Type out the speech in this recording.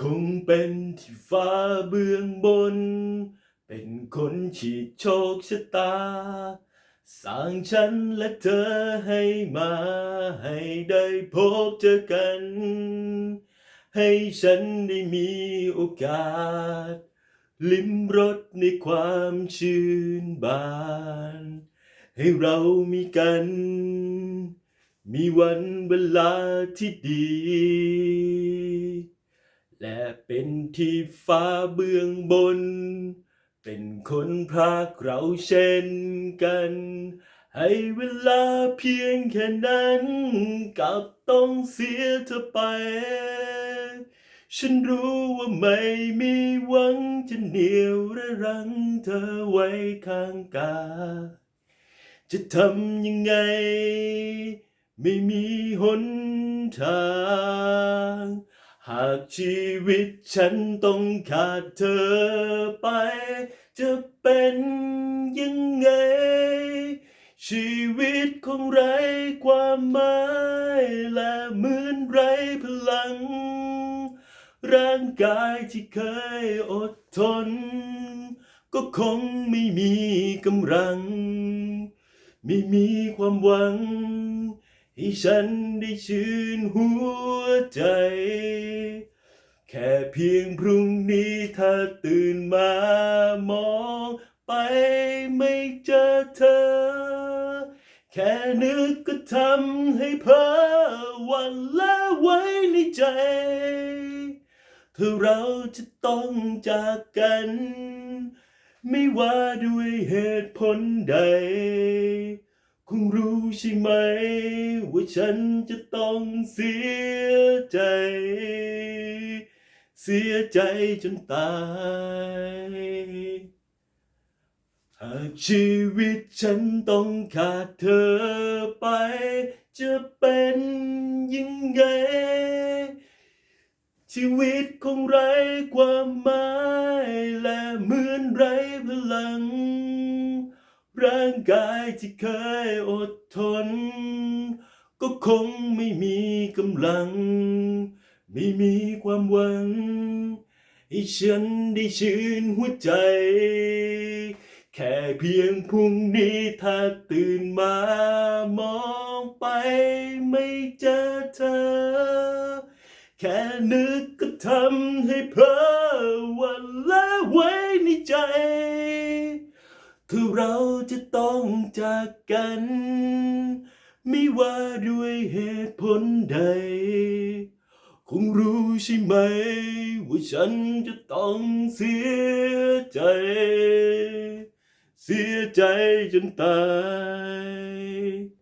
คงเป็นที่ฟ้าเบื้องบน เป็นคนฉีดโชคชะตา สร้างฉันและเธอให้มา ให้ได้พบเจอกัน ให้ฉันได้มีโอกาส ลิ้มรสในความชื่นบาน ให้เรามีกัน มีวันเวลาที่ดี และเป็นที่ฟ้าเบื้องบน เป็นคนพรากเราเช่นกัน ให้เวลาเพียงแค่นั้นกับต้องเสียเธอไป ฉันรู้ว่าไม่มีหวังจะเหนียวและรังเธอไว้ข้างกายจะทำยังไง ไม่มีหนทาง หากชีวิตฉันต้องขาดเธอไป จะเป็นยังไง ชีวิตคงไร้ความหมายและเหมือนไร้พลัง ร่างกายที่เคยอดทน ก็คงไม่มีกำลัง ไม่มีความหวัง ให้ฉันได้ชื่นหัวใจ แค่เพียงพรุ่งนี้ถ้าตื่นมามองไปไม่เจอเธอ แค่นึกก็ทำให้เพ้อวันละไว้ในใจเธอเราจะต้องจากกัน ไม่ว่าด้วยเหตุผลใด ใช่ไหม ว่าฉันจะต้องเสียใจ เสียใจจนตาย หากชีวิตฉันต้องขาดเธอไป จะเป็นยังไง ชีวิตคงไร้ความหมาย ร่างกายที่เคยอดทน ก็คงไม่มีกำลัง ไม่มีความหวัง ให้ฉันได้ชื่นหัวใจ แค่เพียงพรุ่งนี้ถ้าตื่นมามองไปไม่เจอเธอ แค่นึกก็ทำให้เพ้อหวันละไว้ในใจ ถ้าเราจะต้องจากกัน ไม่ว่าด้วยเหตุผลใด คงรู้ใช่ไหม ว่าฉันจะต้องเสียใจ เสียใจจนตาย